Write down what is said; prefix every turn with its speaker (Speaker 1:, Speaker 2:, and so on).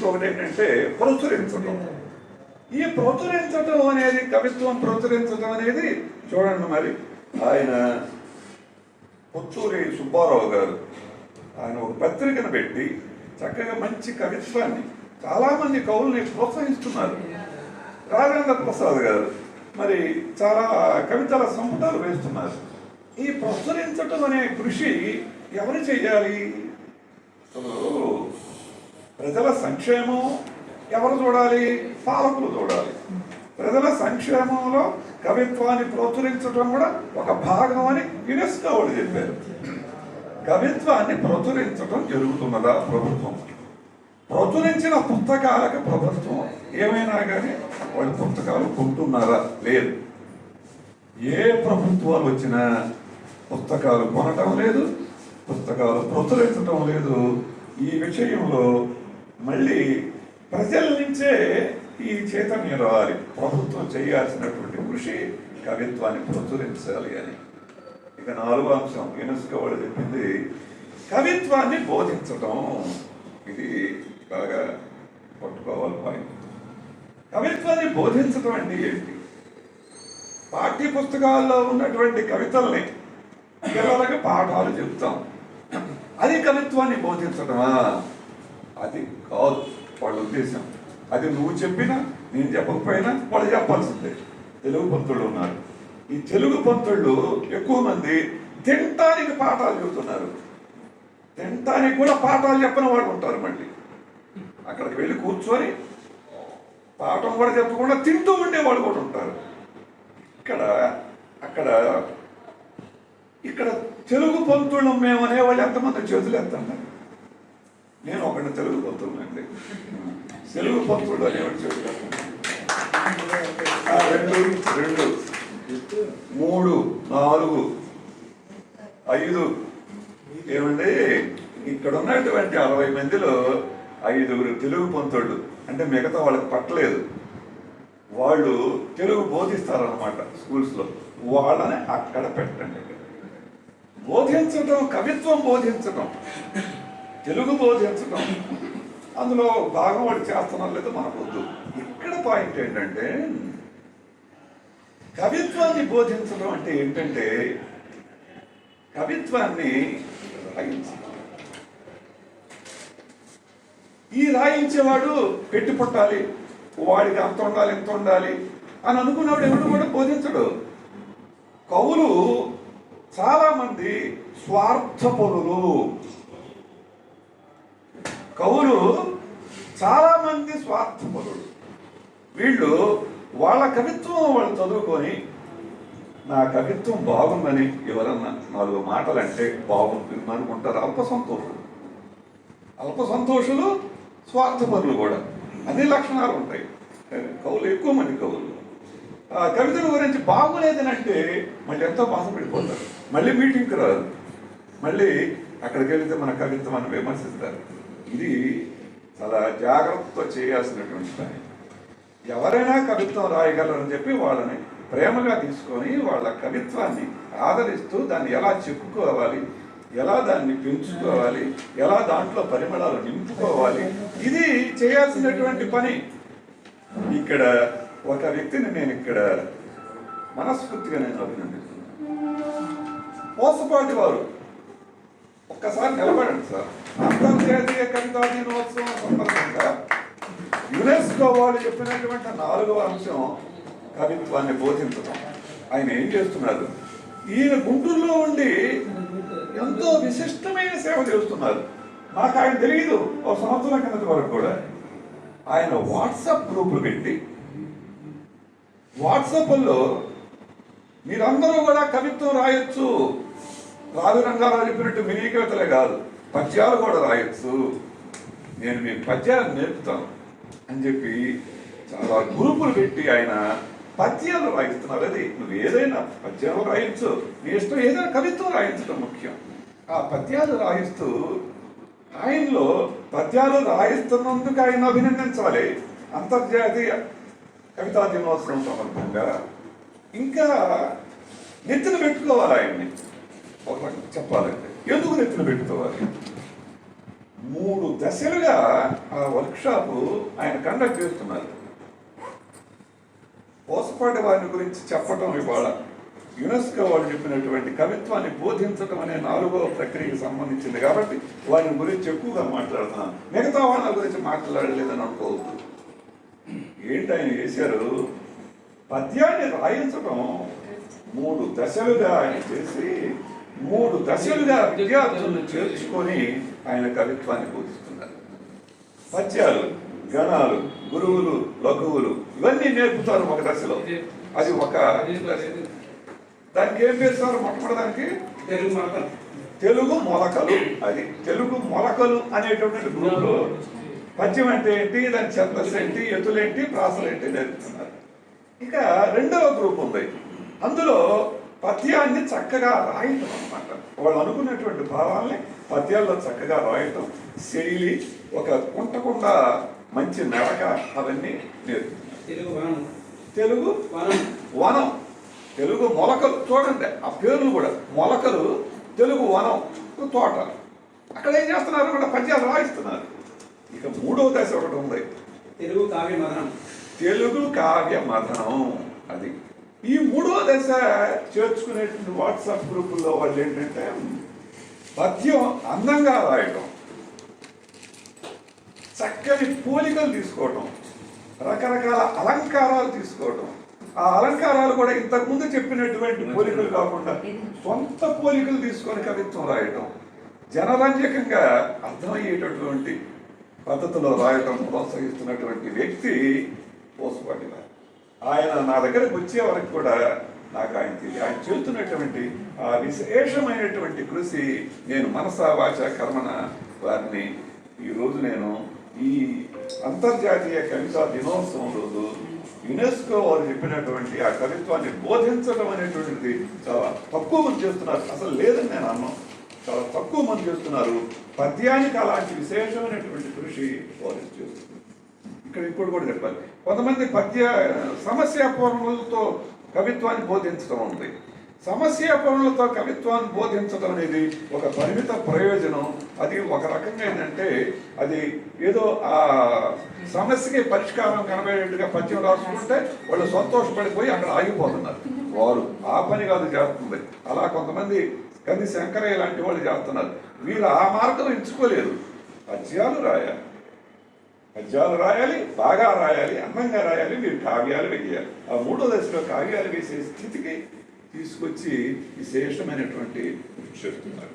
Speaker 1: ఇంకొకటి ఏంటంటే ప్రచురించడం ఈ ప్రచురించడం అనేది కవిత్వం ప్రచురించడం అనేది చూడండి మరి ఆయన పుత్తూరి సుబ్బారావు గారు ఆయన ఒక పత్రికను పెట్టి చక్కగా మంచి కవిత్వాన్ని చాలామంది కవుల్ని ప్రోత్సహిస్తున్నారు. రాజేంద్ర ప్రసాద్ గారు మరి చాలా కవితల సంపుటాలు వేస్తున్నారు. ఈ ప్రచురించటం అనే కృషి ఎవరు చేయాలి? ప్రజల సంక్షేమం ఎవరు చూడాలి? పాలకులు చూడాలి. ప్రజల సంక్షేమంలో కవిత్వాన్ని ప్రోత్సహించడం కూడా ఒక భాగం అని యునెస్కో వాళ్ళు చెప్పారు. కవిత్వాన్ని ప్రచురించడం జరుగుతున్నదా ప్రభుత్వం? ప్రచురించిన పుస్తకాలకు ప్రభుత్వం ఏమైనా కానీ వాళ్ళ పుస్తకాలు కొంటున్నారా? లేదు. ఏ ప్రభుత్వాలు వచ్చినా పుస్తకాలు కొనటం లేదు పుస్తకాలు ప్రచురించటం లేదు. ఈ విషయంలో మళ్ళీ ప్రజల నుంచే ఈ చైతన్యం రావాలి. ప్రభుత్వం చేయాల్సినటువంటి కృషి కవిత్వాన్ని ప్రచురించాలి అని. ఇక నాలుగో అంశం యునెస్కో వాళ్ళు చెప్పింది కవిత్వాన్ని బోధించటం. ఇది బాగా పట్టుకోవాలి పాయింట్ కవిత్వాన్ని బోధించటం అంటే ఏంటి? పాఠ్య పుస్తకాల్లో ఉన్నటువంటి కవితల్ని పిల్లలకు పాఠాలు చెప్తాం. అది కవిత్వాన్ని బోధించటమా? ఉద్దేశం. అది నువ్వు చెప్పినా నేను చెప్పకపోయినా వాళ్ళు చెప్పాల్సిందే. తెలుగు పంతులు ఉన్నారు. ఈ తెలుగు పంతుళ్ళు ఎక్కువ మంది తింటానికి పాఠాలు చెబుతున్నారు. తింటానికి కూడా పాఠాలు చెప్పని వాళ్ళు ఉంటారు మళ్ళీ. అక్కడికి వెళ్ళి కూర్చొని పాఠం కూడా చెప్పకుండా తింటూ ఉండేవాళ్ళు కూడా ఉంటారు. ఇక్కడ అక్కడ ఇక్కడ తెలుగు పంతుళ్ళం మేము అనేవాళ్ళు ఎంతమంది చేతులు ఎత్తండి నేను ఒకటి తెలుగు పంతులండి తెలుగు భక్తుడు అనేవాడు చెప్తాను రెండు రెండు మూడు నాలుగు ఐదు. ఏమండి? ఇక్కడ ఉన్నటువంటి అరవై మందిలో ఐదుగురు తెలుగు పంతుళ్ళు అంటే మిగతా వాళ్ళకి పట్టలేదు. వాళ్ళు తెలుగు బోధిస్తారనమాట స్కూల్స్లో. వాళ్ళని అక్కడ పెట్టండి. బోధించడం కవిత్వం బోధించడం తెలుగు బోధించడం అందులో భాగం వాడు చేస్తున్నాం లేదో మనకొద్దు ఇక్కడ పాయింట్ ఏంటంటే కవిత్వాన్ని బోధించడం అంటే ఏంటంటే కవిత్వాన్ని రాయించడం. ఈ రాయించేవాడు పెట్టి పుట్టాలి వాడికి అంత ఉండాలి ఇంత ఉండాలి అని అనుకున్నవాడు ఎవడు కూడా బోధించడు. కవులు చాలామంది స్వార్థ స్వార్థపరులు. కవులు చాలా మంది వీళ్ళు వాళ్ళ కవిత్వం వాళ్ళు చదువుకొని నా కవిత్వం బాగుందని ఎవరన్నా నాలుగు మాటలు అంటే బాగుంటుంది అనుకుంటారు. అల్ప సంతోషులు. అల్ప సంతోషులు స్వార్థపరులు కూడా. అన్ని లక్షణాలు ఉంటాయి. కవులు ఎక్కువ మంది కవులు. కవితల గురించి బాగులేదని అంటే మళ్ళీ ఎంతో బాధపడిపోతారు మళ్ళీ మీటింగ్కి రాదు మళ్ళీ అక్కడికి వెళితే మన కవిత్వం అని విమర్శిస్తారు. ఇది చాలా జాగ్రత్తతో చేయాల్సినటువంటి పని. ఎవరైనా కవిత్వం రాయగలరని చెప్పి వాళ్ళని ప్రేమగా తీసుకొని వాళ్ళ కవిత్వాన్ని ఆదరిస్తూ దాన్ని ఎలా చెప్పుకోవాలి ఎలా దాన్ని పెంచుకోవాలి ఎలా దాంట్లో పరిమళాలు నింపుకోవాలి ఇది చేయాల్సినటువంటి పని. ఇక్కడ ఒక వ్యక్తిని నేను ఇక్కడ మనస్ఫూర్తిగా నేను అభినందిస్తున్నాను. పోసపాటి వారు ఒక్కసారి నిలబడండి సార్. అంతర్జాతీయ కవితా దినోత్సవం సందర్భంగా యునెస్కో వాళ్ళు చెప్పినటువంటి నాలుగవ అంశం కవిత్వాన్ని బోధించడం. ఆయన ఏం చేస్తున్నారు ఈయన గుంటూరులో ఉండి ఎంతో విశిష్టమైన సేవ చేస్తున్నారు. నాకు ఆయన తెలియదు ఒక సంవత్సరం కిందటి వరకు కూడా. ఆయన వాట్సాప్ గ్రూపులు పెట్టి వాట్సాప్లో మీరందరూ కూడా కవిత్వం రాయొచ్చు రావి రంగారావు చెప్పినట్టు మినీ కవితలే కాదు. పద్యాలు కూడా రాయొచ్చు. నేను మీకు పద్యాలు నేర్పుతాను అని చెప్పి చాలా గ్రూపులు పెట్టి ఆయన పద్యాలు రాయిస్తున్నారు. అది నువ్వు ఏదైనా పద్యాలు రాయొచ్చు. నీ ఇష్టం ఏదైనా కవిత్వం రాయించడం ముఖ్యం. ఆ పద్యాలు రాయిస్తూ ఆయనలో పద్యాలు రాయిస్తున్నందుకు ఆయన అభినందించాలి. అంతర్జాతీయ కవితా దినోత్సవం సందర్భంగా. ఇంకా నెత్తిన పెట్టుకోవాలి ఆయన్ని. ఒక చెప్పాలంటే ఎందుకు నెత్తిన పెట్టుకోవాలి? మూడు దశలుగా ఆ వర్క్షాప్ ఆయన కండక్ట్ చేస్తున్నారు. పోసపాటి వారిని గురించి చెప్పటం ఇవాళ. యునెస్కో వాళ్ళు చెప్పినటువంటి కవిత్వాన్ని బోధించటం అనే నాలుగవ ప్రక్రియకి సంబంధించింది కాబట్టి వారి గురించి ఎక్కువగా మాట్లాడుతున్నాను మిగతా వాళ్ళ గురించి మాట్లాడలేదని అనుకోవద్దు. ఏంటి ఆయన చేశారు? పద్యాన్ని రాయించడం మూడు దశలుగా ఆయన చేసి మూడు దశలుగా విద్యార్థులను చేర్చుకొని ఆయన కవిత్వాన్ని బోధిస్తున్నారు. పద్యాలు గణాలు గురువులు లఘువులు ఇవన్నీ నేర్పుతారు ఒక దశలో. అది ఒక. దానికి ఏం పేరుస్తారు మొట్టమొదటి
Speaker 2: తెలుగు మాత్రం
Speaker 1: తెలుగు మొలకలు. అది తెలుగు మొలకలు అనేటటువంటి గ్రూపులో పద్యం అంటే ఏంటి? దాని ఛందస్సు ఏంటి? ఎతులేంటి ప్రాసలేంటి నేర్పుతున్నారు. ఇక రెండవ గ్రూప్ ఉంది. అందులో పద్యాన్ని చక్కగా రాయటం అన్నమాట. వాళ్ళు అనుకున్నటువంటి భావాల్ని పద్యాల్లో చక్కగా రాయటం శైలి ఒక కుంటకుండా మంచి నడక అవన్నీ నేర్పుతున్నారు
Speaker 2: తెలుగు వనం.
Speaker 1: తెలుగు
Speaker 2: వనం.
Speaker 1: వనం. తెలుగు మొలకలు చూడండి ఆ పేర్లు కూడా. మొలకలు తెలుగు వనం తోట. అక్కడ ఏం చేస్తున్నారు? కూడా పద్యాలు రాయిస్తున్నారు. ఇక మూడవ దశ ఒకటి ఉంది.
Speaker 2: తెలుగు కావ్య మదనం.
Speaker 1: తెలుగు కావ్య మథనం అది ఈ మూడో దశ చేర్చుకునేటువంటి వాట్సాప్ గ్రూపుల్లో వాళ్ళు ఏంటంటే పద్యం అందంగా రాయటం చక్కని పోలికలు తీసుకోవటం రకరకాల అలంకారాలు తీసుకోవటం. ఆ అలంకారాలు కూడా ఇంతకుముందు చెప్పినటువంటి పోలికలు కాకుండా సొంత పోలికలు తీసుకొని కవిత్వం రాయటం జనరంజకంగా అర్థమయ్యేటటువంటి పద్ధతిలో రాయటం ప్రోత్సహిస్తున్నటువంటి వ్యక్తి పోసుపడినారు ఆయన నా దగ్గరకు వచ్చే వరకు కూడా నాకు ఆయన ఆయన చెబుతున్నటువంటి ఆ విశేషమైనటువంటి కృషి నేను మనసా వాచ కర్మన వారిని ఈరోజు నేను ఈ అంతర్జాతీయ కవితా దినోత్సవం రోజు యునెస్కో వారు చెప్పినటువంటి ఆ కవిత్వాన్ని బోధించడం అనేటువంటిది చాలా తక్కువ మంది చేస్తున్నారు. అసలు లేదని నేను అన్నాను చాలా తక్కువ మంది చేస్తున్నారు. పద్యానికి అలాంటి విశేషమైనటువంటి కృషి వారు చేస్తున్నారు ఇక్కడ ఇప్పుడు కూడా చెప్పాలి. కొంతమంది పద్య సమస్యాపూర్ణలతో కవిత్వాన్ని బోధించడం ఉంది. సమస్యాపూర్ణలతో కవిత్వాన్ని బోధించడం అనేది ఒక పరిమిత ప్రయోజనం. అది ఒక రకంగా ఏంటంటే అది ఏదో ఆ సమస్యకి పరిష్కారం కనబడేట్టుగా పద్యం రాసుకుంటే వాళ్ళు సంతోషపడిపోయి అక్కడ ఆగిపోతున్నారు. వారు ఆ పని కాదు చేస్తుంది. అలా కొంతమంది కంది శంకరయ్య లాంటి వాళ్ళు చేస్తున్నారు. వీళ్ళు ఆ మార్గం ఎంచుకోలేదు. పద్యాలు రాయాలి. పద్యాలు రాయాలి బాగా రాయాలి అందంగా రాయాలి మీరు కావ్యాలు వేయాలి ఆ మూడో దశలో కావ్యాలు వేసే స్థితికి తీసుకొచ్చి విశేషమైనటువంటి చెప్తున్నారు.